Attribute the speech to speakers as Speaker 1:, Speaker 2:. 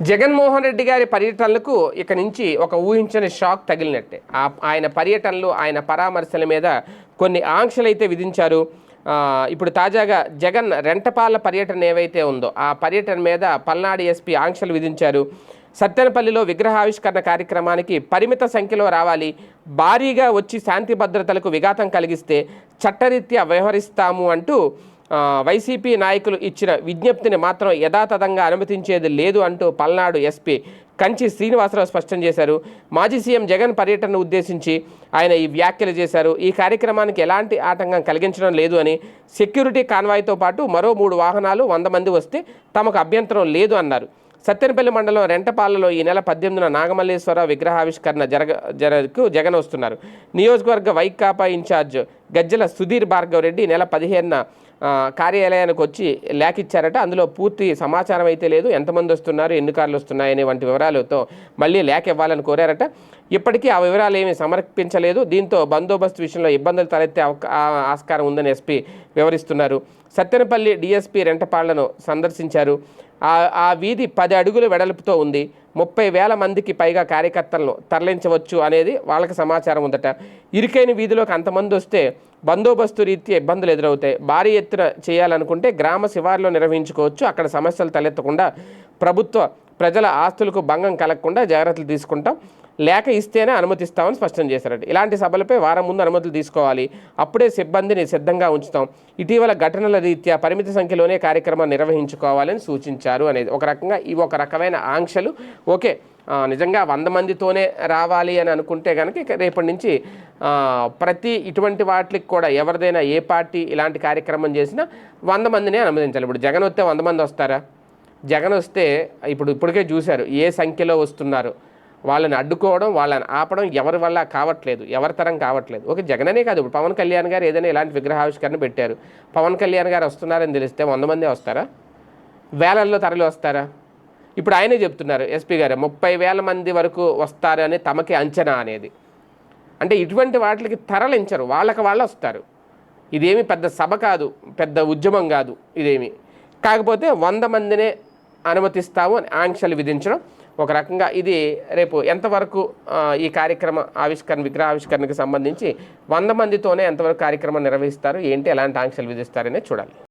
Speaker 1: జగన్మోహన్ రెడ్డి గారి పర్యటనలకు ఇక నుంచి ఒక ఊహించని షాక్ తగిలినట్టే. ఆయన పర్యటనలు ఆయన పరామర్శల మీద కొన్ని ఆంక్షలు అయితే విధించారు ఇప్పుడు తాజాగా జగన్ రెంటపాల పర్యటన ఏవైతే ఉందో ఆ పర్యటన మీద పల్నాడు ఎస్పీ ఆంక్షలు విధించారు. సత్తెనపల్లిలో విగ్రహావిష్కరణ కార్యక్రమానికి పరిమిత సంఖ్యలో రావాలి. భారీగా వచ్చి శాంతి భద్రతలకు విఘాతం కలిగిస్తే చట్టరీత్యా వ్యవహరిస్తాము అంటూ వైసీపీ నాయకులు ఇచ్చిన విజ్ఞప్తిని మాత్రం యథాతథంగా అనుమతించేది లేదు అంటూ పల్నాడు ఎస్పీ కంచి శ్రీనివాసరావు స్పష్టం చేశారు. మాజీ సీఎం జగన్ పర్యటనను ఉద్దేశించి ఆయన ఈ వ్యాఖ్యలు చేశారు. ఈ కార్యక్రమానికి ఎలాంటి ఆటంకం కలిగించడం లేదు అని సెక్యూరిటీ కాన్వాయ్తో పాటు మరో మూడు వాహనాలు వంద మంది వస్తే తమకు అభ్యంతరం లేదు అన్నారు. సత్తెనపల్లి మండలం రెంటపాలలో ఈ నెల పద్దెనిమిదిన నాగమల్లేశ్వర విగ్రహావిష్కరణ జరగ జరకు జగన్ వస్తున్నారు. నియోజకవర్గ వైకాపా ఇన్ఛార్జ్ గజ్జల సుధీర్ భార్గవ్ రెడ్డి నెల పదిహేనున కార్యాలయానికి వచ్చి లేఖ ఇచ్చారట అందులో పూర్తి సమాచారం అయితే లేదు. ఎంతమంది వస్తున్నారు ఎన్ని కార్లు వస్తున్నాయనే వంటి వివరాలతో మళ్ళీ లేఖ ఇవ్వాలని కోరారట. ఇప్పటికీ ఆ వివరాలు ఏమీ సమర్పించలేదు. దీంతో బందోబస్తు విషయంలో ఇబ్బందులు తలెత్తే ఆస్కారం ఉందని ఎస్పీ వివరిస్తున్నారు. సత్తెనపల్లి డిఎస్పీ రెంటపాళ్ళను సందర్శించారు. ఆ ఆ వీధి పది అడుగులు వెడల్పుతో ఉంది. ముప్పై వేల మందికి పైగా కార్యకర్తలను తరలించవచ్చు అనేది వాళ్ళకి సమాచారం ఉందట. ఇరుకైన వీధిలోకి అంతమంది వస్తే బందోబస్తు రీత్యా ఇబ్బందులు ఎదురవుతాయి. భారీ ఎత్తున చేయాలనుకుంటే గ్రామ శివారులో నిర్వహించుకోవచ్చు. అక్కడ సమస్యలు తలెత్తకుండా ప్రభుత్వ ప్రజల ఆస్తులకు భంగం కలగకుండా జాగ్రత్తలు తీసుకుంటాం. లేఖ ఇస్తేనే అనుమతిస్తామని స్పష్టం చేశారట. ఇలాంటి సభలపై వారం ముందు అనుమతులు తీసుకోవాలి. అప్పుడే సిబ్బందిని సిద్ధంగా ఉంచుతాం. ఇటీవల ఘటనల రీత్యా పరిమిత సంఖ్యలోనే కార్యక్రమం నిర్వహించుకోవాలని సూచించారు అనేది. ఒక రకంగా ఇవి ఒక రకమైన ఆంక్షలు ఓకే నిజంగా వంద మందితోనే రావాలి అని అనుకుంటే కనుక రేపటి నుంచి ప్రతి ఇటువంటి వాటికి కూడా ఎవరిదైనా ఏ పార్టీ ఇలాంటి కార్యక్రమం చేసినా వంద మందినే అనుమతించాలి. ఇప్పుడు జగన్ వస్తే వంద మంది వస్తారా? జగన్ వస్తే ఇప్పుడు ఇప్పటికే చూశారు ఏ సంఖ్యలో వస్తున్నారు? వాళ్ళని అడ్డుకోవడం వాళ్ళని ఆపడం ఎవరి వల్ల కావట్లేదు ఎవరి తరం కావట్లేదు. ఓకే జగననే కాదు ఇప్పుడు పవన్ కళ్యాణ్ గారు ఏదైనా ఇలాంటి విగ్రహావిష్కరణ పెట్టారు. పవన్ కళ్యాణ్ గారు వస్తున్నారని తెలిస్తే వంద మంది వస్తారా? వేలల్లో తరలి వస్తారా? ఇప్పుడు ఆయనే చెప్తున్నారు ఎస్పీ గారు ముప్పై వేల మంది వరకు వస్తారని తమకి అంచనా అనేది. అంటే ఇటువంటి వాటికి తరలించరు వాళ్ళకి వాళ్ళు వస్తారు. ఇదేమి పెద్ద సభ కాదు పెద్ద ఉద్యమం కాదు ఇదేమి. కాకపోతే వంద మందినే అనుమతిస్తాము అని ఆంక్షలు విధించడం ఒక రకంగా ఇది రేపు ఎంతవరకు ఈ కార్యక్రమ ఆవిష్కరణ విగ్రహ ఆవిష్కరణకు సంబంధించి వంద మందితోనే ఎంతవరకు కార్యక్రమం నిర్వహిస్తారు ఏంటి ఎలాంటి ఆంక్షలు విధిస్తారనే చూడాలి.